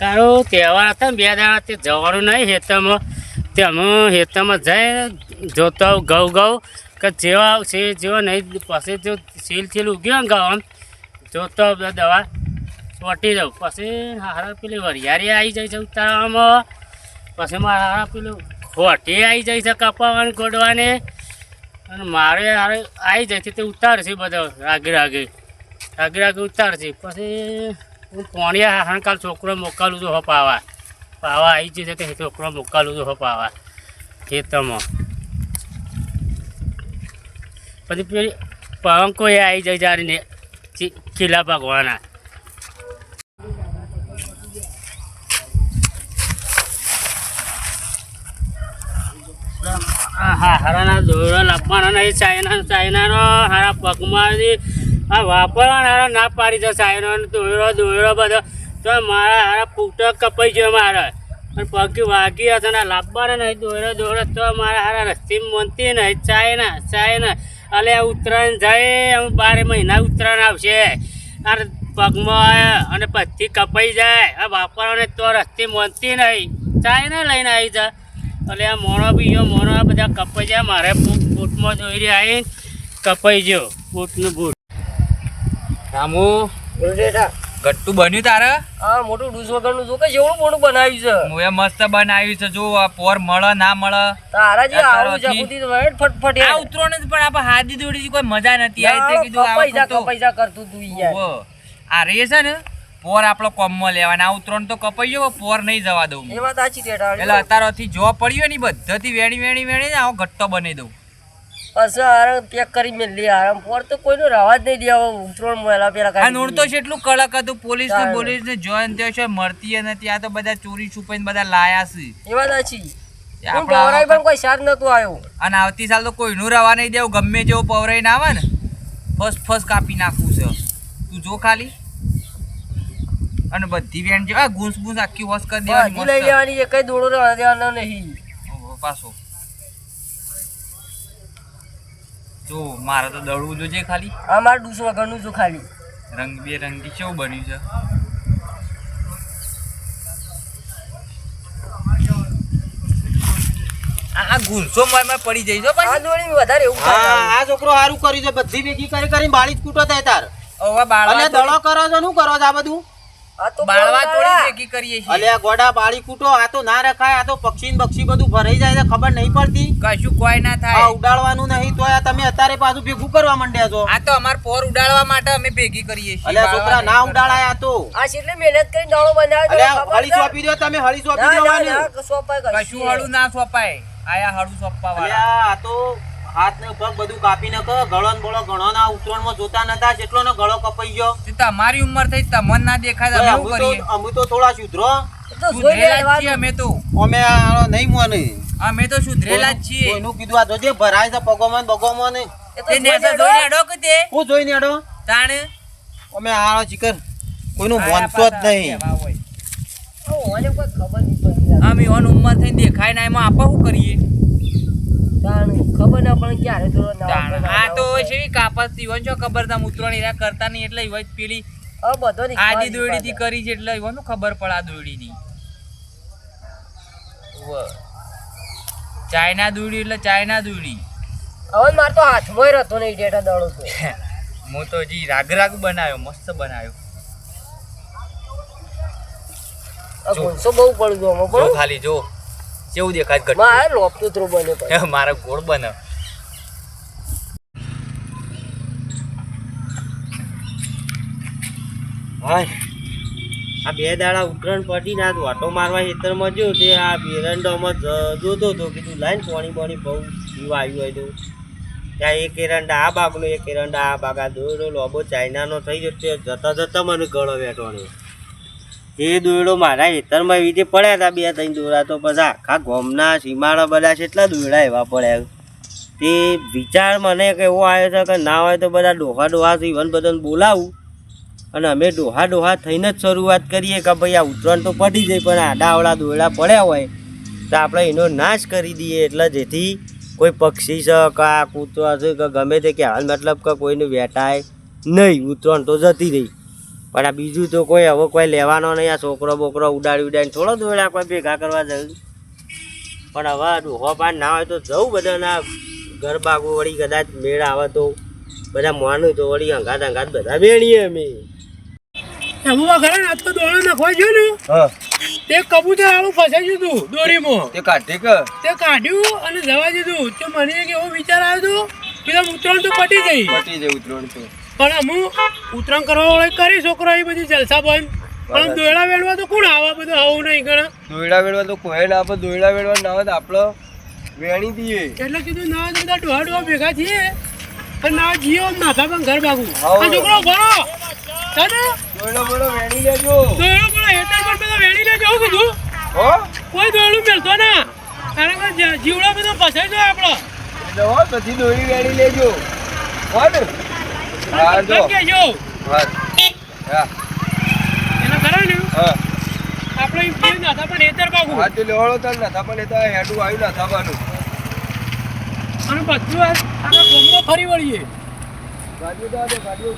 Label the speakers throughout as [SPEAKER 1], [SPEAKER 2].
[SPEAKER 1] કારો તહેવાર હતા બે દાડા તે જવાનું નહીં હેતરમાં તે અમે હેતમાં જઈ જોતો ઘઉં ઘઉં, કે જેવા છે, જેવા નહીં, પછી જો સીલ સીલ ઉગ્યો ને ઘઉં જોતો બધા દવા ચોટી જાઉં પછી હારા પેલી વરિયારી આવી જાય છે ઉતારવામાં પછી મારા હારા પેલું ખોટી આવી જાય છે કપાવાની, ગોડવાની. અને મારે હારે આવી જાય છે તે ઉતારશે બધા રાગે રાગે. રાગે રાગે ઉતારશે પછી હું પોણી હા કાલ છોકરો મોકલું છું પાવા. પાવા આવી જશે તે છોકરો મોકલું છું પાવા. ખેતરમાં. પછી પેલી પવંકો એ આવી જાય જાણીને ખીલા ભગવાના. હા હારાના ધોરણ આપવાના નહીં, ચાઇના, ચાઇનાનો હારા પગમાંથી આ વાપરવાના ના પાડી જશે. ચાઇનાનો દોરો દોરો બધો. તો મારા હારા પૂટક કપાઈ ગયો મારે. અને પગ વાગી હશે ને લાવવાના નહીં દોરો દોરો તો મારા હારા રસ્તી મનતી નહીં. ચાઇના ચાઇના અલે આ ઉત્તરાયણ જાય અમે બારે મહિના ઉત્તરાયણ આવશે. આ પગમાં અને પછી કપાઈ જાય. આ વાપરવાને તો રસ્તી મનતી નહીં. ચાય ચાઇના લઈને આવી જા. એટલે આ મોણો ગયો, મોણો બધા કપાઈ જાય. મારે બૂટમાં જોઈ રહ્યા કપાઈ ગયો. બૂટનું બૂટ
[SPEAKER 2] રામુ ગટ્ટુ બન્યું તારે?
[SPEAKER 3] હા મોટું ડૂસ વગરનું જો કે જેવડું મોટું બનાવ્યું છે.
[SPEAKER 2] હું એ મસ્ત બનાવ્યું છે જો આ પોર મળે ના મળે.
[SPEAKER 3] તારા જે આવું વેડ ફટફટ
[SPEAKER 2] આ. ઉતરો ને પણ આપણે હાદી દોડી કોઈ મજા નથી. આવી તે કીધું આ
[SPEAKER 3] પૈસા પૈસા કરતું તું યાર.
[SPEAKER 2] આ રે છે ને પોર આપણો કોમમાં લેવાના. આ ઉતરણ તો કપાઈ ગયો પોર નહીં જવા દઉં
[SPEAKER 3] એ વાત સાચી
[SPEAKER 2] એટલે અત્યારથી જો પડ્યો ની બધાથી વેણી વેણી વેણી ને આવો ઘટ્ટો બનાવી દઉં.
[SPEAKER 3] પછી આરામ પેક કરી મેલી આરામ પર તો કોઈનો રવા જ નહીં દેવા. ઉતરોણ મોયલા પેલા
[SPEAKER 2] આ નોડ તો એટલું કડક હતું પોલીસ ને પોલીસ ને જોઈન થયો છે મળતી અને આ તો બધા ચોરી છુપાઈને બધા લાયા છે.
[SPEAKER 3] એ વાત સાચી પવરાઈ પણ કોઈ શાક નતું આવ્યો
[SPEAKER 2] અને આવતી સાલ તો કોઈનું રવા નહીં દેવું. ગમે જેવો પવરાઈ ના આવે ને ફર્સ્ટ ફર્સ્ટ કાપી નાખવું છે. તું જો ખાલી. અને બધી વેન જેવા આ ગુંસ ગુંસ આખી વોશ કરી દેવાની
[SPEAKER 3] લઈ. લેવાની એ કઈ દોડો રવા દેવાનો નહીં.
[SPEAKER 2] પાછો. જો મારે તો દળવું જોજે ખાલી.
[SPEAKER 3] આ મારે ડૂસ વગરનું જો ખાલી.
[SPEAKER 2] રંગ બેરંગી કેવું બન્યું છે? આ આ ગુંસો પડી જઈ જો
[SPEAKER 3] આ
[SPEAKER 2] પાછી
[SPEAKER 3] વધારે એવું
[SPEAKER 4] આ છોકરો સારું કરી છે બધી ભેગી કરી કરી બાળી જ કૂટો થાય તાર. અને દડો કરો છો શું કરો છો આ બધું?
[SPEAKER 2] બાળવા થોડી ભેગી કરીએ છીએ.
[SPEAKER 4] અલ્યા ગોડા બાળી કૂટો. આ તો ના રખાય આ તો પક્ષી ને બક્ષી બધું ભરાઈ જાય છે ખબર નહીં પડતી.
[SPEAKER 2] કશું કોઈ ના
[SPEAKER 4] આ ઉડાડવાનું નહીં તો આ તમે અત્યારે પાછું ભેગું કરવા માંડ્યા છો.
[SPEAKER 2] આ તો અમાર પોર ઉડાડવા માટે અમે ભેગી કરીએ છીએ
[SPEAKER 4] અલ્યા છોકરા ના ઉડાડાય આ તો.
[SPEAKER 3] આ કેટલી મહેનત કરીને દાણો બનાવ્યો
[SPEAKER 4] અલ્યા હળી
[SPEAKER 3] છે?
[SPEAKER 4] દો તમે હળી સોંપી
[SPEAKER 3] ના, ના,
[SPEAKER 4] દેવાનું
[SPEAKER 3] ના, સોંપાય કશું
[SPEAKER 2] કશું હળું ના સોંપાય. આયા હળું સોંપવા વાળા.
[SPEAKER 4] આ તો હાથ ને પગ બધું કાપી નાખો ગળો ને બળો ઘણો ના જોતા નતા જેટલો ને ગળો કપાઈ ગયો
[SPEAKER 2] તમારી ઉંમર થઈ મન ના દેખાતા તો અમે
[SPEAKER 4] તો
[SPEAKER 2] કરીએ
[SPEAKER 4] અમે તો થોડા સુધરો
[SPEAKER 2] સુધરેલા જ છીએ અમે તો
[SPEAKER 4] અમે નહીં મોને
[SPEAKER 2] અમે તો સુધરેલા જ છીએ
[SPEAKER 4] કોઈનું કીધું આ જોજે ભરાય છે પગોમાં બગોમાં ને
[SPEAKER 3] એ તો
[SPEAKER 2] તે
[SPEAKER 3] જોઈ
[SPEAKER 2] નેસો જોઈને અડો કે તે
[SPEAKER 4] હું જોઈને અડો
[SPEAKER 2] તાણે
[SPEAKER 4] અમે આળો ચિકર કોઈનું મોનસો જ નહીં
[SPEAKER 2] કહેવા હોય.
[SPEAKER 3] ઓ, ઓને કોઈ ખબર નહીં પડતી યાર.
[SPEAKER 2] અમે ઓન ઉંમર થઈને દેખાય ના એમાં આપણે શું કરીએ
[SPEAKER 3] ખબર ના ક્યારે
[SPEAKER 2] આ તો છે કાપસ છો ઉતરણ કરતા નહીં એટલે ઈવન પેલી
[SPEAKER 3] હવે બધો
[SPEAKER 2] આજી
[SPEAKER 3] ખબરથી
[SPEAKER 2] કરી છે એટલે ઈવન ખબર પડે આ દોયડી ની ચાઇના દોયડી એટલે ચાઇના દોયડી.
[SPEAKER 3] હવે માર તો હાથમાં રહેતો નહીં ડેટા દાડો તો.
[SPEAKER 2] હું તો હજી રાગ રાગ બનાવ્યો મસ્ત બનાવ્યો.
[SPEAKER 3] ગુસ્સો ગુંસો બહુ.
[SPEAKER 2] ખાલી જો. કેવું દેખાય
[SPEAKER 3] ઘટ મારે લોપતું થ્રુ બને
[SPEAKER 2] ગટ્ટુ. ગોળ બને
[SPEAKER 4] હા આ બે દાડા ઉતરણ પડી ના વાટો મારવા ખેતરમાં જો તે આ બેરંડામાં જોતો હતો કીધું લાઈન પાણી પાણી બહુ પીવા આવ્યું હોય તો. ત્યાં એક એરંડા આ બાગનો એક એરંડા આ બાગ આ દોરો લોબો ચાઇનાનો થઈ જતો જતા જતા મને ગળો વેઠવાનો એ દોયડો મારા ખેતરમાં એવી રીતે પડ્યા હતા બે ત્રણ દોરા તો પછી આખા ગોમના સીમાડા બધા છે એટલા દોયડા એવા પડ્યા તે વિચાર મને કે એવો આવ્યો છે કે ના હોય તો બધા ડોહા ડોહા ઇવન બધાને બોલાવું. અને અમે ડોહા ડોહા થઈને જ શરૂઆત કરીએ કે ભાઈ આ ઉત્તરાયણ તો પડી જાય, પણ આડાવડા દોયડા પડ્યા હોય તો આપણે એનો નાશ કરી દઈએ. એટલે જેથી કોઈ પક્ષી છે કે આ કૂતરા છે કે ગમે તે કે હાલ મતલબ કે કોઈને વેટાય નહીં. ઉત્તરાયણ તો જતી રહી. પણ આ બીજું તો કોઈ હવે કોઈ લેવાનો નહીં. આ છોકરો બોકરો ઉડાડી ઉડાડીને થોડો દોડ્યા કોઈ ભેગા કરવા જવું. પણ હવે આ ડોહો પાન ના હોય તો જવું બધાના ઘર બાગુ વળી કદાચ મેળ આવે તો. બધા માનું તો વળી અંગાત અંગાત બધા મેળીએ અમે.
[SPEAKER 5] આજ તો દોડો નાખવા ને? તે કબૂતર આળું ફસાઈ ગયું તું દોરીમાં.
[SPEAKER 6] તે કાઢે કે?
[SPEAKER 5] તે કાઢ્યું અને જવા દીધું. તો મને એક એવો વિચાર આવ્યો હતો પેલા આમ ઉત્તરાયણ તો પટી ગઈ.
[SPEAKER 6] પટી જાય ઉતરણ તો.
[SPEAKER 5] પણ હું ઉત્તરાયણ કરવા વાળા કરી છોકરો એ બધી જલસા બંધ પણ દોયડા વેડવા તો કોણ આવા બધું આવું નહીં ગણ
[SPEAKER 6] દોયડા વેડવા તો કોઈ ના આપે દોયડા વેડવા ના હોય તો આપણે વેણી દઈએ.
[SPEAKER 5] એટલે કીધું ના તો બધા ડોહા ડોહા ભેગા છીએ પણ ના જીઓ માથા પણ ઘર આ છોકરો ભણો તને?
[SPEAKER 6] દોયડો બોલો વેણી લેજો.
[SPEAKER 5] દોયડો પણ હેતર પર બધા વેણી લેજો હું કીધું.
[SPEAKER 6] હો?
[SPEAKER 5] કોઈ દોયડું મેળતો ના. કારણ કે જીવડો બધો ફસાઈ જાય આપણો.
[SPEAKER 6] એટલે હો બધી દોયડી વેણી લેજો. હોય હા જો.
[SPEAKER 5] કેમ કહેજો
[SPEAKER 6] હા હા.
[SPEAKER 5] એના ખરા ને?
[SPEAKER 6] હા.
[SPEAKER 5] આપણે એમ કહીએ નાથા પણ હેતર ભાગું
[SPEAKER 6] હા તો લેવાડો તાર નથા પણ એ તો હેડું આવ્યું નથા પાનું
[SPEAKER 5] અને બધું આ આખા ફરી વળીએ.
[SPEAKER 6] ગાડીઓ તો દે ગાડીઓ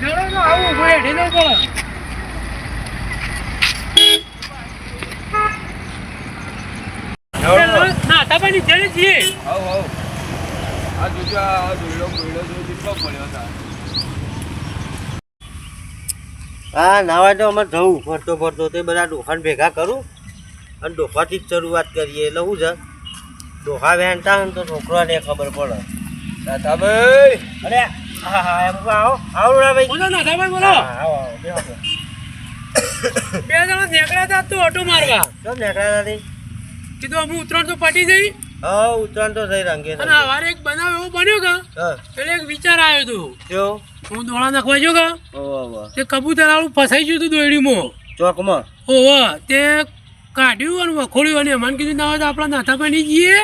[SPEAKER 5] જરા આવું હેઠી નહીં પડે. નીચે છીએ.
[SPEAKER 6] આવ આવ આ જોજો આ દોયડો દોયડો જો કેટલો પડ્યો તા
[SPEAKER 4] હા નાવા તો અમે જવું ફરતો ફરતો તે બધા ડોહાને ભેગા કરું. અને ડોફાથી જ શરૂઆત કરીએ. એટલે શું છે? ડોફા વહેંચતા હોય તો છોકરાને ખબર પડે.
[SPEAKER 6] નાથાભાઈ
[SPEAKER 4] અરે હા હા એમ આવો. આવો ભાઈ.
[SPEAKER 5] બોલો નાથા ભાઈ બોલો.
[SPEAKER 4] હા, આવો આવો.
[SPEAKER 5] બે જણા નીકળ્યા હતા તો ઓટો મારવા.
[SPEAKER 4] કેમ નીકળ્યા હતા
[SPEAKER 5] કીધું અમે ઉતરણ તો પટી જઈ.
[SPEAKER 4] હા ઉત્તરાયણ તો થઈ રંગે
[SPEAKER 5] અને સવારે એક બનાવ એવો બન્યો કે એટલે એક વિચાર આવ્યો હતો.
[SPEAKER 4] કેવો
[SPEAKER 5] હું દોણા નાખવા જો કે. તે કબૂતર આવું ફસાઈ ગયું હતું દોયડીમાં.
[SPEAKER 4] ચોકમાં?
[SPEAKER 5] ઓહો તે કાઢ્યું અને વખોડ્યું અને મને કીધું ના હોય તો આપણા નાથા પાણી જઈએ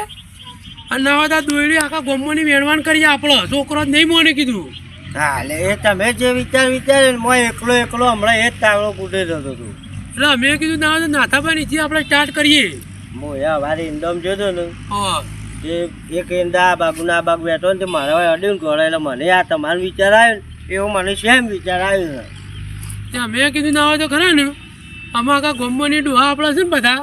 [SPEAKER 5] અને ના હોય તો દોયડી આખા ગોમવાની વેણવાણ કરીએ આપણો છોકરો નહીં મોને કીધું.
[SPEAKER 4] હાલે એ તમે જે વિચાર વિચાર્યો ને એકલો એકલો હમણાં એ જ તાવડો કૂટે જતો હતો.
[SPEAKER 5] એટલે અમે કીધું ના હોય તો નાથા પાણીથી આપણે સ્ટાર્ટ કરીએ.
[SPEAKER 4] હું એ વારે ઇન્દમ જોતો ને તે એક એંડા આ બાગુના આ બાગ બેઠો ને તે મારા અડ્યું ને એટલે મને આ તમારો વિચાર આવ્યો ને એવો મને સેમ વિચાર આવ્યો ને
[SPEAKER 5] તે અમે કીધું ના હોય તો ખરા ને. અમારા કા ગોમ્બોની ડોહા આપણા છે ને બધા.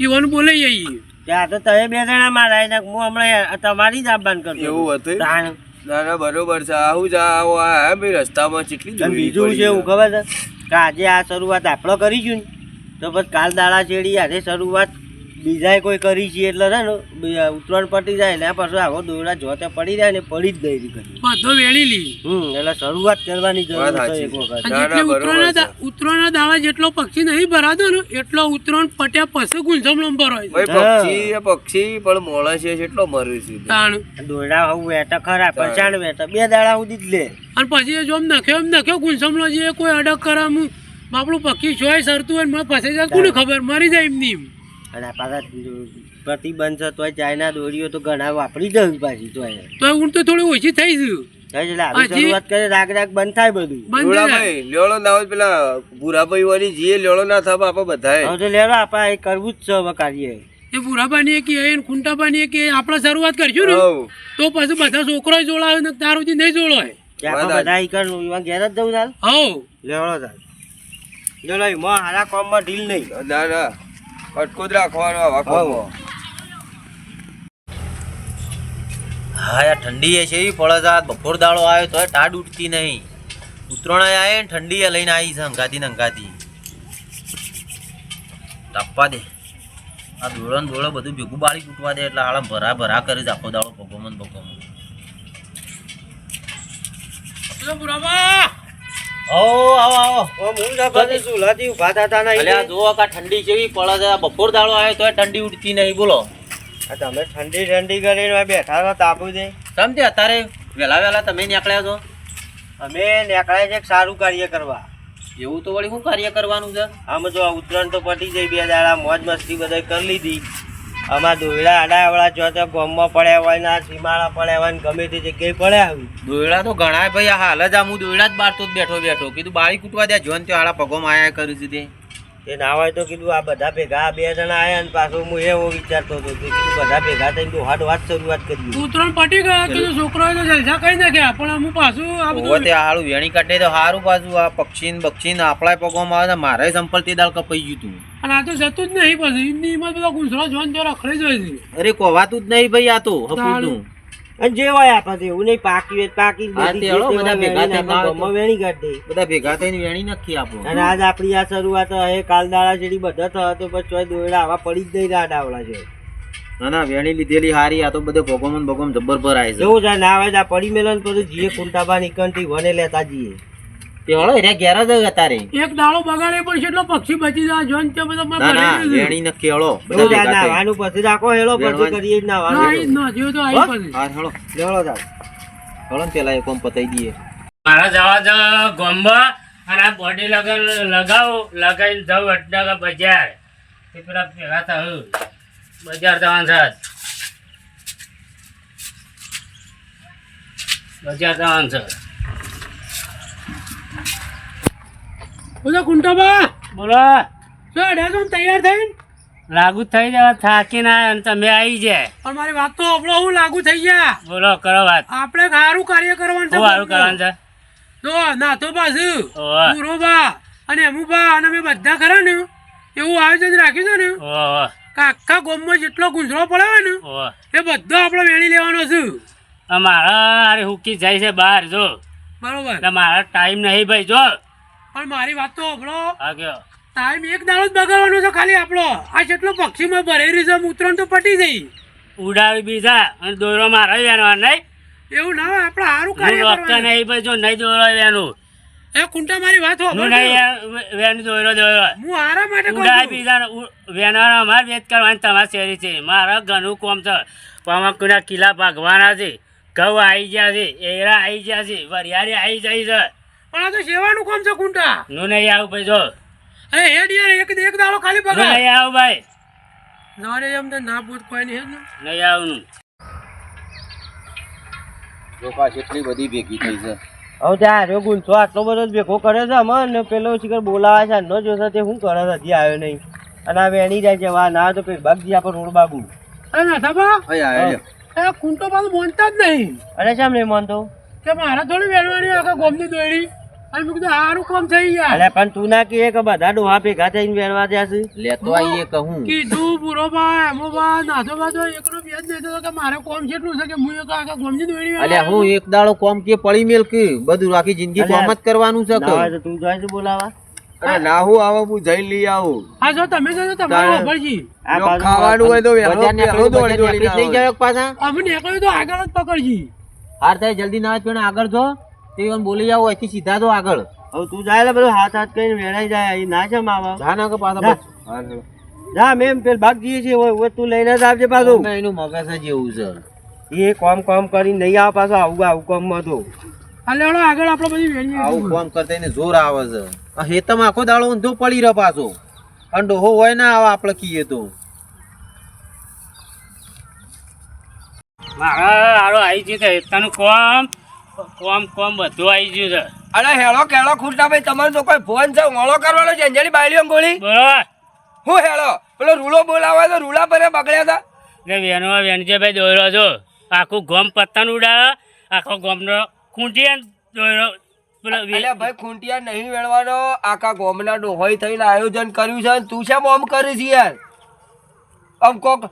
[SPEAKER 5] ઈવન બોલે જઈએ
[SPEAKER 4] ત્યાં તો તમે બે જણા મારા એને હું હમણાં તમારી જ આપવાનું કરતો
[SPEAKER 6] એવું હતું
[SPEAKER 4] દાદા
[SPEAKER 6] ના ના બરોબર છે. આવું જ આવો આ બી ભાઈ રસ્તામાં
[SPEAKER 4] અને બીજું છે. એવું ખબર છે? કે આજે આ શરૂઆત આપણે કરીશું ને. તો પછી કાલ દાડા ચેડી આજે શરૂઆત બીજાએ કોઈ કરી છે એટલે છે ને ઉત્તરાયણ પટી જાય ને પાછું આવો દોરડા જોતે પડી જાય ને પડી જ ગઈ કરી
[SPEAKER 5] બધો વેળી લી.
[SPEAKER 4] હમ એટલે શરૂઆત કરવાની જરૂર છે એક વખત.
[SPEAKER 5] ઉત્તરાયણ
[SPEAKER 6] ના,
[SPEAKER 5] જેટલી પક્ષી નહીં ભરાતો ને એટલો ઉત્તરાયણ પટ્યા પછી ગુંજમ લંબર હોય
[SPEAKER 6] પક્ષી એ પક્ષી પણ મોળા છે એટલો મરે છે.
[SPEAKER 5] તાણ.
[SPEAKER 4] દોરડા હું વેટા ખરા પણ ચાણ વેટા બે દાડા સુધી જ લે.
[SPEAKER 5] અને પછી એ જો એમ નખ્યો એમ નખ્યો ગુંજમલો જે કોઈ અડક કરે આપણું બાપડું પક્ષી જોઈ સરતું હોય ને મને પછી જાય કોને ખબર? મરી જાય એમની એમ.
[SPEAKER 4] અને પાછા પ્રતિબંધ છે તોય ચાઇના દોરીઓ તો ઘણા વાપરી જવી પાછી તોય.
[SPEAKER 5] તો હું તો થોડી ઓછી થઈ ગયું
[SPEAKER 4] શરૂઆત કરે રાગ રાગ બંધ થાય બધું.
[SPEAKER 6] લેળો ના હોય પેલા ભૂરાભાઈ વાળી જીએ લેળો ના થાપ આપે બધાએ.
[SPEAKER 4] હવે તો લેવા આપણે એ કરવું જ છે હવે કાર્ય.
[SPEAKER 5] એ બુરાબાની કે એ ખૂંટાબાની કે આપણે શરૂઆત કરશું ને? તો પછી બધા છોકરો જોડાવે ને તાર નહીં જોડાય.
[SPEAKER 4] આપણે બધા ઈ ઘેર જ જવું ચાલ?
[SPEAKER 5] હવ.
[SPEAKER 4] લેવડો ચાલ જો લો એમાં હારા કોમમાં ઢીલ નહીં.
[SPEAKER 6] ના ના. અટકો જ રાખવાનો આવા.
[SPEAKER 7] હા યાર ઠંડી એ છે એવી પડે આ બપોર દાડો આવ્યો તો ટાઢ ઉઠતી નહીં. ઉત્તરાયણ આવે ને ઠંડી લઈને આવી છે અંગાતી ને અંગાતી તાપવા દે. આ દોડો ને દોડો બધું ભેગું બાળી કૂટવા દે એટલે આળમ ભરા ભરા કરી જ આખો દાડો ભગવાન ભગવાન. આવો આવો
[SPEAKER 4] હું જબરદસ્ત ચૂલાથી ઊભા નહીં.
[SPEAKER 7] અલ્યા આ જુઓ કે આ ઠંડી કેવી પડે છે. બપોર દાડો આવ્યો તો ઠંડી ઉડતી નહીં બોલો.
[SPEAKER 4] તમે ઠંડી ઠંડી કરીને બેઠા છો તાપું દે
[SPEAKER 7] સમજે અત્યારે? વહેલા વહેલા તમે નીકળ્યા છો?
[SPEAKER 4] અમે નીકળ્યા છે સારું કાર્ય કરવા.
[SPEAKER 7] એવું તો વળી શું કાર્ય કરવાનું છે?
[SPEAKER 4] આમ જો આ ઉત્તરાયણ તો પતી જઈ બે દાડા મોજ મસ્તી બધા કરી લીધી. આમાં દોયડા આડાવાળા જો તો ગોમમાં પડ્યા હોય ને સીમાળા પડ્યા હોય ને ગમે તે જગ્યાએ પડ્યા હોય.
[SPEAKER 7] દોયડા તો ઘણા ભાઈ હાલ જ આ હું દોયડા જ બારતો જ બેઠો બેઠો. કીધું બાળી કૂટવા દે જોન ત્યાં આડા પગોમાં આયા કર્યું છે તે.
[SPEAKER 4] તે ના હોય તો કીધું આ બધા ભેગા આ બે જણા આયા ને પાછો હું એવો વિચારતો હતો કે કીધું બધા ભેગા થઈને તું હાડ વાત શરૂઆત કરી
[SPEAKER 5] ત્રણ પટી ગયા કીધું છોકરાઓ તો જલસા કઈ નાખ્યા પણ હું પાછું આ
[SPEAKER 7] ઓવે
[SPEAKER 5] બધું
[SPEAKER 7] તે હારું વેણી કાઢે તો હારું પાછું આ પક્ષીન બક્ષીન આપણા પગવામાં આવે ને મારે સંપલ તે દાળ કપાઈ ગયું તું.
[SPEAKER 5] અને આ તો જતું જ નહીં પછી એમની હિંમત બધા ગુંસળા જોન તો રખડી જ હોય છે.
[SPEAKER 7] અરે કોવાતું જ નહીં ભાઈ આ તો હપુતું
[SPEAKER 4] અને જે હોય આપણે એવું નહીં પાકી હોય પાકી બધી
[SPEAKER 7] ભેગા થઈને
[SPEAKER 4] વેણી કાઢી.
[SPEAKER 7] બધા ભેગા થઈને વેણી નાખીએ આપણું.
[SPEAKER 4] અને આજ આપણી આ શરૂઆત હે કાલ દાડા જેડી બધા થયા તો પછી દોયડા આવા પડી જ નહીં રહ્યા ડાવડા છે
[SPEAKER 7] ના ના વેણી લીધેલી હારી આ તો બધે ભગવાન ભોગમ જબ્બર ભરાય છે.
[SPEAKER 4] જેવું છે ના આવે પડી મેલન પછી જીએ કુંટાબા નીકળતી વને લેતા જઈએ.
[SPEAKER 7] ઘેર જ
[SPEAKER 5] એક બગાડે પણ કેટલો પક્ષી બચી જાય. જોન તે બધા
[SPEAKER 7] ના ના વેણી નક્કી હળો. બધા
[SPEAKER 4] એવું જાય
[SPEAKER 7] ભેગા થઈ.
[SPEAKER 4] નાવાનું પછી રાખો હેલો પછી કરીએ જ
[SPEAKER 5] ના આવી જ
[SPEAKER 4] નાવાનું
[SPEAKER 5] તો આવી પછી
[SPEAKER 7] હા હળો.
[SPEAKER 4] લેવડો તાર.
[SPEAKER 7] હળો પેલા એ કોમ પતાઈ દઈએ.
[SPEAKER 1] મારા જવા જ ગોમ્બા અને આ બોડી લગન લગાવો લગાવીને જવું એટલે બજાર. તે પેલા બજાર જવાનું છે બજાર જવાનું છે.
[SPEAKER 5] બધા કુંટોબા!
[SPEAKER 1] બોલો.
[SPEAKER 5] અડ્યા છો? તૈયાર થઈને?
[SPEAKER 1] લાગુ થઈ જવા થાકીને અને તમે આવી જાય
[SPEAKER 5] પણ મારી વાત તો આપણો હું લાગુ થઈ ગયા.
[SPEAKER 1] બોલો કરો વાત.
[SPEAKER 5] આપણે સારું કાર્ય કરવાનું છે
[SPEAKER 1] શું સારું કરવાનું છે.
[SPEAKER 5] તો ના તો
[SPEAKER 1] ઓવે.
[SPEAKER 5] પૂરોબા અને અમુબા અને અમે બધા ખરા ને? એવું આયોજન રાખ્યું છે ને? આખા ગોમમાં જેટલો ગુંજરો પડે હોય ને એ બધો આપણે વેણી લેવાનો છે.
[SPEAKER 1] અમારા મારા અરે હુકી જાય છે બહાર જો.
[SPEAKER 5] બરોબર.
[SPEAKER 1] મારા ટાઈમ નહીં ભાઈ જો.
[SPEAKER 5] પણ મારી વાત તો આપણો ટાઈમ એક દાડો જ બગાડવાનો છે ખાલી આપણો. આ જેટલો પક્ષીમાં ભરેલી છે ઉતરણ તો પટી જઈ
[SPEAKER 1] ઉડાવી બીજા અને દોરો મારે વેણવા નહીં?
[SPEAKER 5] એવું ના આપણે સારું
[SPEAKER 1] હું
[SPEAKER 5] કાર્ય કરવાનું.
[SPEAKER 1] નહીં ભાઈ જો નહીં દોરો વેનું.
[SPEAKER 5] એ કુંટા મારી વાત
[SPEAKER 1] હું
[SPEAKER 5] હોભળ
[SPEAKER 1] નહીં વેન દોરો દોરો.
[SPEAKER 5] હું આરા માટે
[SPEAKER 1] ઉડાવી બીજા વેણવાનો અમારે વેચ કરવાની તમારી શેરી છે. મારા ઘણું કોમ છે. પમાકુના કિલ્લા ભાગવાના છે. ઘઉં આવી ગયા છે એરા આવી ગયા છે વરિયાળી આવી જાય છે.
[SPEAKER 5] પણ આ તો સેવાનું કામ છે કુંટા.
[SPEAKER 1] નું નહીં આવું ભાઈ જો.
[SPEAKER 5] અરે હેડ યાર એક એક દાડો ખાલી
[SPEAKER 1] હું
[SPEAKER 5] બગાડ
[SPEAKER 1] નહીં આવું ભાઈ.
[SPEAKER 5] નારે એમ તો ના પૂછ કોઈ નહીં ને.
[SPEAKER 1] નહીં આવું
[SPEAKER 7] ચોખા એટલી બધી ભેગી થઈ છે.
[SPEAKER 4] હવે ત્યાં રોગુન ગુંચો આટલો બધો જ ભેગો કરે છે અમને પેલો શિખર બોલાવે છે નો જોશે તે શું કરે છે હજી આવ્યો નહીં. અને આ વેણી જાય છે વા ના તો પેલી બાગજી આપણે રોડ બાગુ.
[SPEAKER 5] અરે
[SPEAKER 7] અહીં આયો
[SPEAKER 5] ખૂંટો કુંટો પાછું બોલતા જ નહીં.
[SPEAKER 4] અરે શેમ નહીં માનતો
[SPEAKER 5] કે મારા થોડી વેણવાની આખા ગોમની દોડી અને મેં કીધું સારું કામ થઈ ગયા.
[SPEAKER 4] અરે પણ તું ના કહે કે બધા ડોહા ભેગા થઈને વેરવા ત્યાં છે?
[SPEAKER 7] લેતો આવીએ કહું
[SPEAKER 5] કીધું પૂરો બા મો બા નાથો બા તો એકનો બે જ નહીં કે મારે કોમ કેટલું છે કે હું એક આખા ગોમની દોડી
[SPEAKER 7] અલે હું એક દાડો કોમ કે પડી મેલ કે? બધું આખી જિંદગી કોમ જ કરવાનું છે
[SPEAKER 4] ના
[SPEAKER 7] કે?
[SPEAKER 4] તો તું જાય છે બોલાવા.
[SPEAKER 6] અરે ના હું આવો હું જઈ લઈ આવું.
[SPEAKER 5] હા જો તમે જો તમારો ખબરજી
[SPEAKER 4] આ
[SPEAKER 6] જો ખાવાનું હોય તો
[SPEAKER 7] વેલો
[SPEAKER 6] વહેલો દોડી
[SPEAKER 7] બજાર જાય જ પાછા
[SPEAKER 5] અમને નીકળ્યું તો આગળ જ પકડજી.
[SPEAKER 7] હાર થાય જલ્દી ના આવે પણ આગળ જો. તે બોલી જાવ અહીંથી સીધા તો આગળ.
[SPEAKER 4] હવે તું જાય એટલે બધું હાથ હાથ કરીને વેણાઈ જાય એ ના છે માવા
[SPEAKER 7] જા ના કે પાછા
[SPEAKER 4] જા. મેમ પેલ ભાગ જઈએ છીએ ઓય તું લઈને જ આવજે પાછું.
[SPEAKER 7] એનું મગજ જ એવું છે.
[SPEAKER 4] એ કોમ કોમ કરીને નહીં આવે પાછો આવું આવું કોમમાં તો.
[SPEAKER 5] હાલે હળો આગળ આપણે બધી વેણીએ
[SPEAKER 7] આવું કોમ કરતા એને જોર આવે છે. આ હેતમ આખો દાડો ઊંધો પડી રહ્યો પાછો. અને ડોહો હોય ના આવે આપણે કીએ તો.
[SPEAKER 1] મારા હારો આવી છે તને કોમ. કોમ કોમ બધું આવી ગયું છે.
[SPEAKER 6] અરે હેળો કેળો ખૂટના ભાઈ તમારો તો કોઈ ફોન છે મોળો કરવાનો છે અંજળી બાયલીઓ ગોળી
[SPEAKER 1] બોલો
[SPEAKER 6] હું હેળો પેલો રૂલો બોલાવે તો રૂલા પર બગડ્યા હતા
[SPEAKER 1] ને વેનો વેનજે ભાઈ દોયરો છો. આખું ગોમ પત્તાનું ઉડાવે આખો ગોમનો ખૂંટી દોયરો
[SPEAKER 6] એટલે ભાઈ ખૂંટિયા નહીં વેળવાનો આખા ગોમના ડોહોઈ થઈને આયોજન કર્યું છે અને તું શા બોમ કરી છે યાર? આમ કોક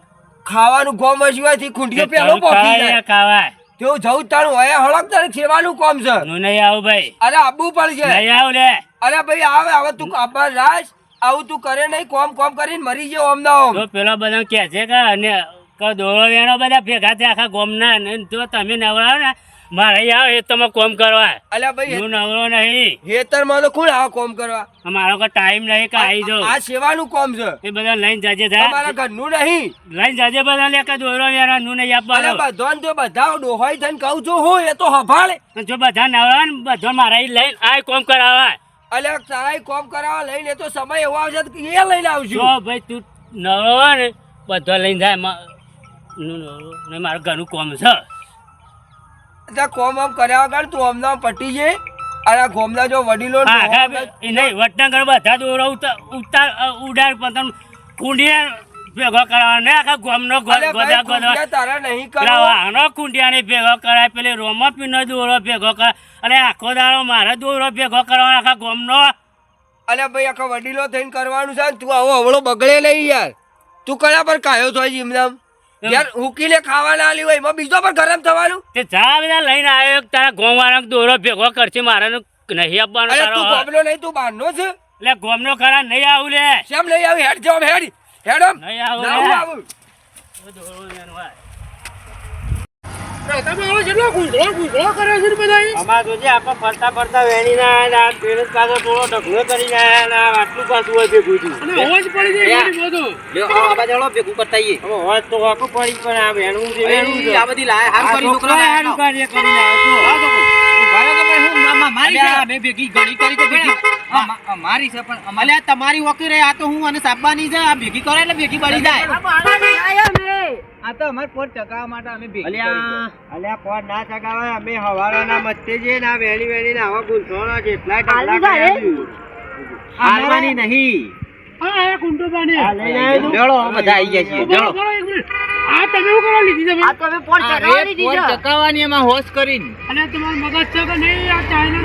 [SPEAKER 6] ખાવાનું ગોમ હસવાથી ખૂંટિયો પેલો પોકી જાય.
[SPEAKER 1] ખાવાય.
[SPEAKER 6] તેવું જવું તારું હોય હળક તારે સેવાનું કોમ છે?
[SPEAKER 1] હું નહીં આવું ભાઈ.
[SPEAKER 6] અરે આબુ પડશે.
[SPEAKER 1] નહીં આવું લે.
[SPEAKER 6] અરે ભાઈ આવે હવે તું આભાર રાશ આવું તું કરે નહીં કોમ કોમ કરીને મરી જાય ઓમ ના ઓમ
[SPEAKER 1] પેલો બધા કહે છે કે અને કે દોરો વેણો બધા ભેગા થયા આખા ગોમના ને જો તમે નવડાવો ને મારે આવો એ તમે કોમ કરવા.
[SPEAKER 6] અલ્યા ભાઈ
[SPEAKER 1] હું નવરો નહીં.
[SPEAKER 6] હેતરમાં તો કોણ આવો કોમ કરવા?
[SPEAKER 1] મારો કો ટાઈમ નહીં કે આવી જાઉં.
[SPEAKER 6] આ સેવાનું કોમ છે.
[SPEAKER 1] એ બધા લઈને જાજે
[SPEAKER 6] તમારા
[SPEAKER 1] થા
[SPEAKER 6] ઘરનું નહીં.
[SPEAKER 1] લઈને જાજે બધા લે કે દોરો યારનું નહીં
[SPEAKER 6] અરે
[SPEAKER 1] આપવાનો
[SPEAKER 6] બધોન તો બધા ડોહોઈ થઈને કહું છું હું એ તો હભાળે
[SPEAKER 1] જો બધા નવરા ને બધા મારા લઈને આ કોમ કરાવા.
[SPEAKER 6] અલ્યા તારા કોમ કરાવવા લઈને તો સમય એવો આવશે કે એ લઈને
[SPEAKER 1] જો
[SPEAKER 6] આવશું
[SPEAKER 1] ભાઈ તું નવરો ને બધા લઈને જાય મા- મારું ઘરનું કોમ છે.
[SPEAKER 6] ત્યાં કોમ આમ કર્યા વગર તું આમ પટી જઈ આ ગોમના જો વડીલો
[SPEAKER 1] નહીં વડનગર બધા દોરો ઉતા- ઉતાર ઉડાડ પતન કુંડિયા ભેગો કરાવવાનો ને આખા ગોમનો
[SPEAKER 6] અરે
[SPEAKER 1] ગોદા ગોદા
[SPEAKER 6] તારા નહીં
[SPEAKER 1] વાહનો કુંડિયાને ભેગો કરાય પેલી રોમાપીનો દોરો ભેગો કરાય. અને આખો દારો મારે દોરો ભેગો કરવાનો આખા ગોમનો.
[SPEAKER 6] અલે ભાઈ આખા વડીલો થઈને કરવાનું છે ને તું આવો અવળો બગડે નહીં યાર. તું કયા પર કાયો છો જીમદામ યાર હુકીને ખાવાના આલી હોય એમાં બીજો પણ ગરમ થવાનું?
[SPEAKER 1] તે જા બધા લઈને આવ્યો તારા ગામવાળાનો દોરો ભેગો કરશે મારે નહીં આપવાનો
[SPEAKER 6] અરે તું. ગોમનો નહીં તું બહારનો છે.
[SPEAKER 1] લે ગોમનો ખરા નહીં આવું લે.
[SPEAKER 6] કેમ લઈ આવી? હેડ જો હેડ. હેડમ
[SPEAKER 1] નહીં આવું
[SPEAKER 6] નહીં આવું.
[SPEAKER 1] દોરો યાર.
[SPEAKER 5] તમે આવો કેટલો ગુંધળો ગુંધળો કરે છે બધા
[SPEAKER 4] અમાર જોજે આપણે ફરતા ફરતા વેણી ના આ પેલો પાછો થોડો ઢગલો કરીને આયા ને આ આટલું પાછું હોય ભેગું થયું.
[SPEAKER 5] અને અવાજ પડી જાય છે
[SPEAKER 7] લ્યો આ બાજુ હળો ભેગું કરતા
[SPEAKER 4] હવે તો પડી પણ આ વેણવું છે
[SPEAKER 7] આ બધી લાય હારું
[SPEAKER 4] આ
[SPEAKER 7] કરી.
[SPEAKER 2] મેં ભેગી ઘણી કરી તો ભેગી. મારી છે પણ
[SPEAKER 7] અમારે તમારી વકી રહે આ તો હું અને સાબવાની છે આ ભેગી કરે એટલે ભેગી પડી જાય.
[SPEAKER 2] આ તો અમાર પોત ચકાવવા માટે અમે ભેગી કરી
[SPEAKER 7] અલ્યા
[SPEAKER 4] અલ્યા કોણ ના ચગાવે અમે હવારાના મસ્તે જે ના વેણી વેણી ના આવા ગુંથોણા જેટલા ઢગલા
[SPEAKER 7] હાલવાની નહીં.
[SPEAKER 5] હા પાણી
[SPEAKER 4] આ આવ્યો?
[SPEAKER 7] બધા આવી ગયા.
[SPEAKER 5] આ તમે
[SPEAKER 2] ચકાવવાની એમાં હોશ કરીને.
[SPEAKER 5] અને તમારું મગજ છે કે નહીં? આ ચાઇના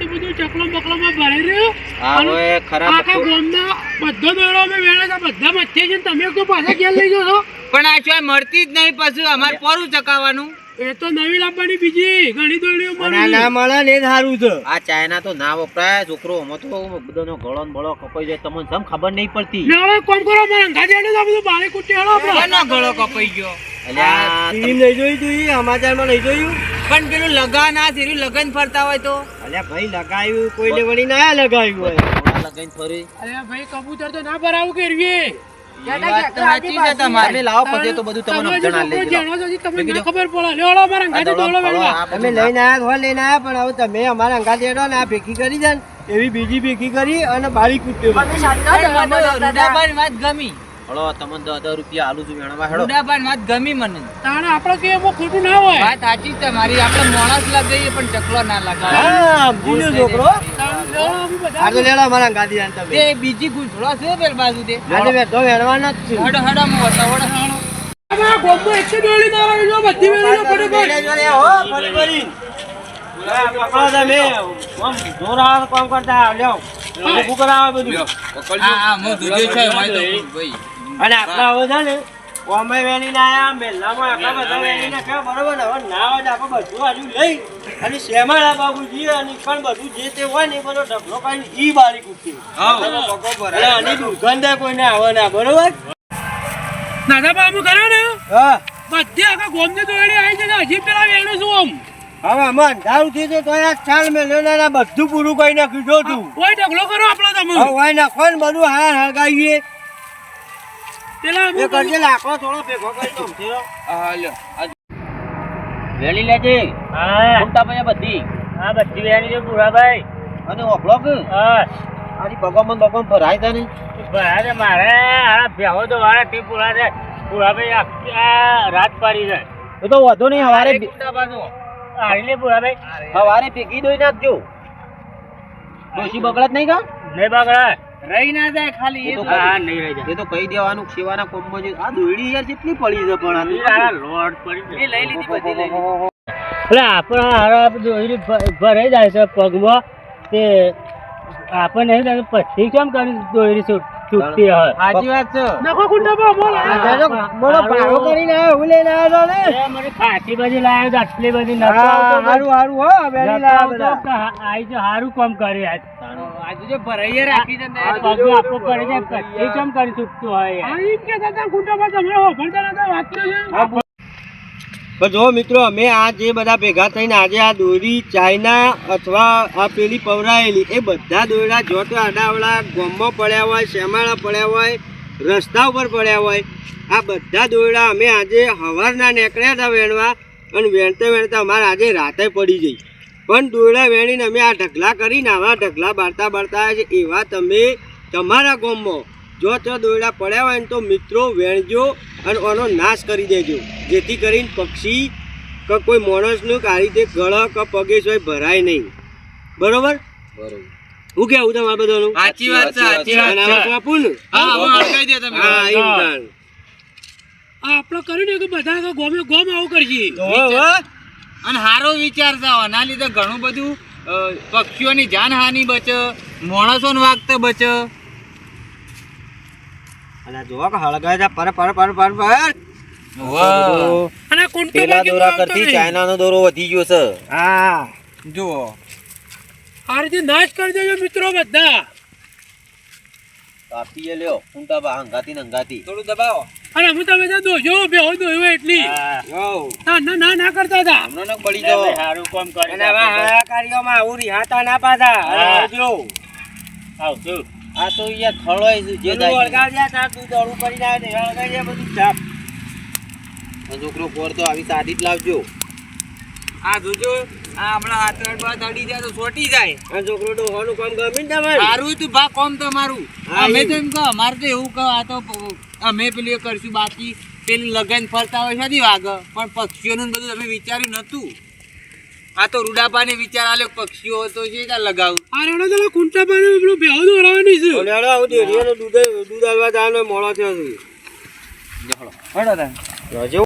[SPEAKER 5] દોરી ના અને બાકી બધું ચકલો બકલોમાં ભરાઈ રહ્યું.
[SPEAKER 7] આ હવે
[SPEAKER 5] આખા ગામના બધો દોરો અમે વેણે બધા મચ્છે છે તમે તો પાછા ઘેર લઈ જાઓ છો
[SPEAKER 2] પણ આ શું મળતી જ નહીં પાછું અમારે પોરું ચકાવવાનું.
[SPEAKER 5] એ તો નવી લાવવાની બીજી ઘણી
[SPEAKER 4] દોડીઓ મળે ના
[SPEAKER 5] મળે
[SPEAKER 4] ને એ સારું છે.
[SPEAKER 7] આ ચાઇના તો ના વપરાય છોકરો અમે તો બધાનો ગળો ને બળો કપાઈ જાય તમને સમ ખબર નહીં પડતી.
[SPEAKER 5] ને હવે કોમ કરો મારા અંગાજી આડે તો બધું બારે કુટી હેડો આપણો.
[SPEAKER 2] ગળો કપાઈ ગયો?
[SPEAKER 7] અલ્યા
[SPEAKER 4] ટીવી નહીં જોઈ તું ઈ? સમાચારમાં નહીં જોયું?
[SPEAKER 2] પણ પેલું લગન આ થયું લગન ફરતા હોય તો?
[SPEAKER 4] અલ્યા ભાઈ લગાવ્યું કોઈને વળી ના લગાવ્યું હોય.
[SPEAKER 7] લગન ફરી
[SPEAKER 5] અલ્યા ભાઈ કબૂતર તો ના ભરાવું કરવી
[SPEAKER 4] એવી બીજી ભેગી કરી અને બારી કૂટ્યો
[SPEAKER 2] વાત ગમી.
[SPEAKER 7] હળો તમને દસ દસ રૂપિયા આલુ છું વેણવા હેડો.
[SPEAKER 2] રૂડાબાન વાત ગમી મને.
[SPEAKER 5] તાણે આપણે કે એમાં ખોટું ના હોય?
[SPEAKER 2] વાત સાચી છે મારી આપણે મોણસ લગાવીએ પણ ચકલો ના લગાવે
[SPEAKER 4] હા સમજી છોકરો.
[SPEAKER 5] બધા
[SPEAKER 4] આ તો લેડો અમારા અંગાત યાર તમે.
[SPEAKER 2] તે બીજી ગુંઠળો છે પેલ બાજુ તે
[SPEAKER 4] આજે બેઠો વેણવાના જ છું.
[SPEAKER 2] હડો હડો મો વટો વડો
[SPEAKER 5] આમાં ગોમમાં એકસો દોડી ના આવે જો બધી આવે બધું.
[SPEAKER 2] હા હા મો દુજે છે માય તો ભાઈ.
[SPEAKER 4] અને આપણા હવે છે ને વેલી ના આયા મેલામાં આટલા બધા વેલી ને કયો બરોબર ને? હવે ના હોય તો આપણે બધું આજુ લઈ અને શ્યામાળા બાબુજી અને પણ બધું જે તે હોય ને એ બધો ઢગલો કઈ ઈ બારી કૂટી. અને આની દુર્ગંધ કોઈને આવે ના બરોબર?
[SPEAKER 5] દાદા બાબુ કરો ને?
[SPEAKER 4] હા.
[SPEAKER 5] બધી આખા ગોમની દોડી આવી છે હજી પેલા વેણું છું આમ.
[SPEAKER 4] હવે અમે અંધારું થઈ તો આ ચાલ મેલ્યો ને બધું પૂરું કરી નાખ્યું જો તું.
[SPEAKER 5] કોઈ ઢગલો કરો આપણો તમે.
[SPEAKER 4] હોય ના નાખો ને બધું હાર હળગાવીએ.
[SPEAKER 5] પેલા
[SPEAKER 4] એ કરજે લાકડો થોડો ભેગો કરી દઉં છે
[SPEAKER 2] હા લ્યો.
[SPEAKER 7] વેણી લેજે
[SPEAKER 1] હા.
[SPEAKER 7] ઘૂમતા ભાઈ બધી.
[SPEAKER 1] આ બધી વેલી જો પૂરાભાઈ
[SPEAKER 7] અને ઓફળો કે?
[SPEAKER 1] હા
[SPEAKER 7] આની ભગવાન ભગવાન ભરાય છે ને?
[SPEAKER 1] ભરા છે મારે. આ ભેહો તો વાળા ટી પૂરા છે. પૂરાભાઈ આખી આ રાત પાડી જાય
[SPEAKER 7] એ તો વધુ નહીં હવારે
[SPEAKER 1] હારી લે પૂરાભાઈ
[SPEAKER 7] હવારે ભેગી દોઈ નાખજો. ડોશી બગડત નહીં કા?
[SPEAKER 1] નહીં બગડે
[SPEAKER 2] રહી ના જાય ખાલી
[SPEAKER 7] એ તો
[SPEAKER 1] હા નહીં રહી જાય.
[SPEAKER 7] એ તો કહી દેવાનું શિવાના કોમમાં જે આ દોડી યાર કેટલી પડી છે પણ આ
[SPEAKER 1] લોડ પડી
[SPEAKER 2] એ લઈ લીધી બધી લઈ લીધી
[SPEAKER 1] એટલે આપણા હારા દોરી ભરાઈ જાય છે પગમાં. તે આપણને નહીં થાય પછી કેમ કરી દોરી છૂટતી હોય?
[SPEAKER 2] સાચી વાત છે.
[SPEAKER 5] નાખો કુંડામાં બોલ.
[SPEAKER 4] બોલો ભાડો કરીને આવ્યો હું લઈને આવ્યો તો ને?
[SPEAKER 1] મને ખાસી બધી લાવ્યો તો આટલી બધી નખો
[SPEAKER 4] હારું હારું હો વેણી લાવ્યો
[SPEAKER 1] આઈ જો હારું કામ કરી આજ.
[SPEAKER 2] આજુ જો ભરાઈએ રાખી છે ને
[SPEAKER 1] આ પડે છે પછી કેમ કરી છૂટતું હોય
[SPEAKER 5] આ એમ કે દાદા કુંડામાં તમે હોભળતા નતા વાત છે.
[SPEAKER 4] પણ જો મિત્રો અમે આ જે બધા ભેગા થઈને આજે આ દોરી ચાઇના અથવા આ પેલી પવરાયેલી એ બધા દોરડા જો તો આડાવડા ગોમમાં પડ્યા હોય શેમાળા પડ્યા હોય રસ્તા ઉપર પડ્યા હોય આ બધા દોરડા અમે આજે હવારના નીકળ્યા હતા વેણવા અને વેણતા વેણતા અમારે આજે રાતે પડી જઈ પણ દોરડા વેણીને અમે આ ઢગલા કરીને આવા ઢગલા બાળતા બાળતા આવ્યા છે. એવા તમે તમારા ગામમાં. જો ત્યાં દોરડા પડ્યા હોય ને તો મિત્રો વેણજો અને આનો નાશ કરી દેજો. જેથી કરીને પક્ષી કે કોઈ માણસનું કે આ રીતે ગળ કે પગે સોય ભરાય નહીં. બરોબર? હું કેવું તમારે બધાનું?
[SPEAKER 2] સાચી વાત છે સાચી વાત
[SPEAKER 4] આપું ને?
[SPEAKER 2] હા દે તમે.
[SPEAKER 4] હા.
[SPEAKER 5] આપણે કર્યું ને કે બધા ગોમે ગોમ આવું
[SPEAKER 4] તો હો.
[SPEAKER 2] અને સારો વિચાર છે આના લીધે ઘણું બધું પક્ષીઓની જાનહાનિ બચે માણસોને વાગતે બચે.
[SPEAKER 4] અને જોવા કે હળગાય છે. પર પર પર પર પર.
[SPEAKER 5] અને કુંટો
[SPEAKER 7] પેલા દોરા કરતી ચાઇનાનો દોરો વધી ગયો છે.
[SPEAKER 4] હા.
[SPEAKER 2] જુઓ.
[SPEAKER 5] આરજી નાશ કરી દેજો મિત્રો બધા.
[SPEAKER 7] કાપીએ લ્યો. ઊંટા બા હંગાતી ને હંગાતી.
[SPEAKER 2] થોડું દબાવો.
[SPEAKER 5] અને હું તમે ત્યાં દોજો બે હોય દોયો એટલી.
[SPEAKER 1] હા.
[SPEAKER 5] ના ના ના ના કરતા હતા.
[SPEAKER 7] હમણાં ન પડી જાઓ
[SPEAKER 1] સારું કામ કરે
[SPEAKER 4] અને આ હારાકારીઓ માં આવું રિહાતા ના પાતા
[SPEAKER 1] હા.
[SPEAKER 4] આવજો.
[SPEAKER 1] આવજો.
[SPEAKER 7] આ તો ખળવાય છે જે
[SPEAKER 4] પેલું
[SPEAKER 7] ઓળગાવ
[SPEAKER 4] જા તા તું દોડું કરીને દે ઓળગાવ વળગાડ્યા બધું ચાપ.
[SPEAKER 7] છોકરો પોર તો આવી સાદી જ લાવજો.
[SPEAKER 2] આ જોજો આ હમણાં હાથ બાદ અડી જાય તો છોટી જાય.
[SPEAKER 4] આ છોકરો ડોહાનું કામ ગમે ને તમારું.
[SPEAKER 2] સારું તું ભા કોમ તમારું.
[SPEAKER 4] હા,
[SPEAKER 2] અમે તો એમ કહો અમારે તો એવું કહો આ તો અમે પેલું એ કરશું બાકી પેલી લગન ફરતા હોય નથી વાગ પણ પક્ષીઓનું બધું તમે વિચાર્યું નતું આ તો રૂડાપાને વિચાર આલ્યો પક્ષીઓ તો છે ત્યાં લગાવું.
[SPEAKER 5] આ રેડો તો કુંટા પાણી પેલું ભેવ દોરાવાની છે.
[SPEAKER 4] ઓલે હાલો આવું ડેરીઓનું દૂધ દૂધ આલવા જવાનો મોડો થયો છે.
[SPEAKER 2] હળો.
[SPEAKER 4] હજુ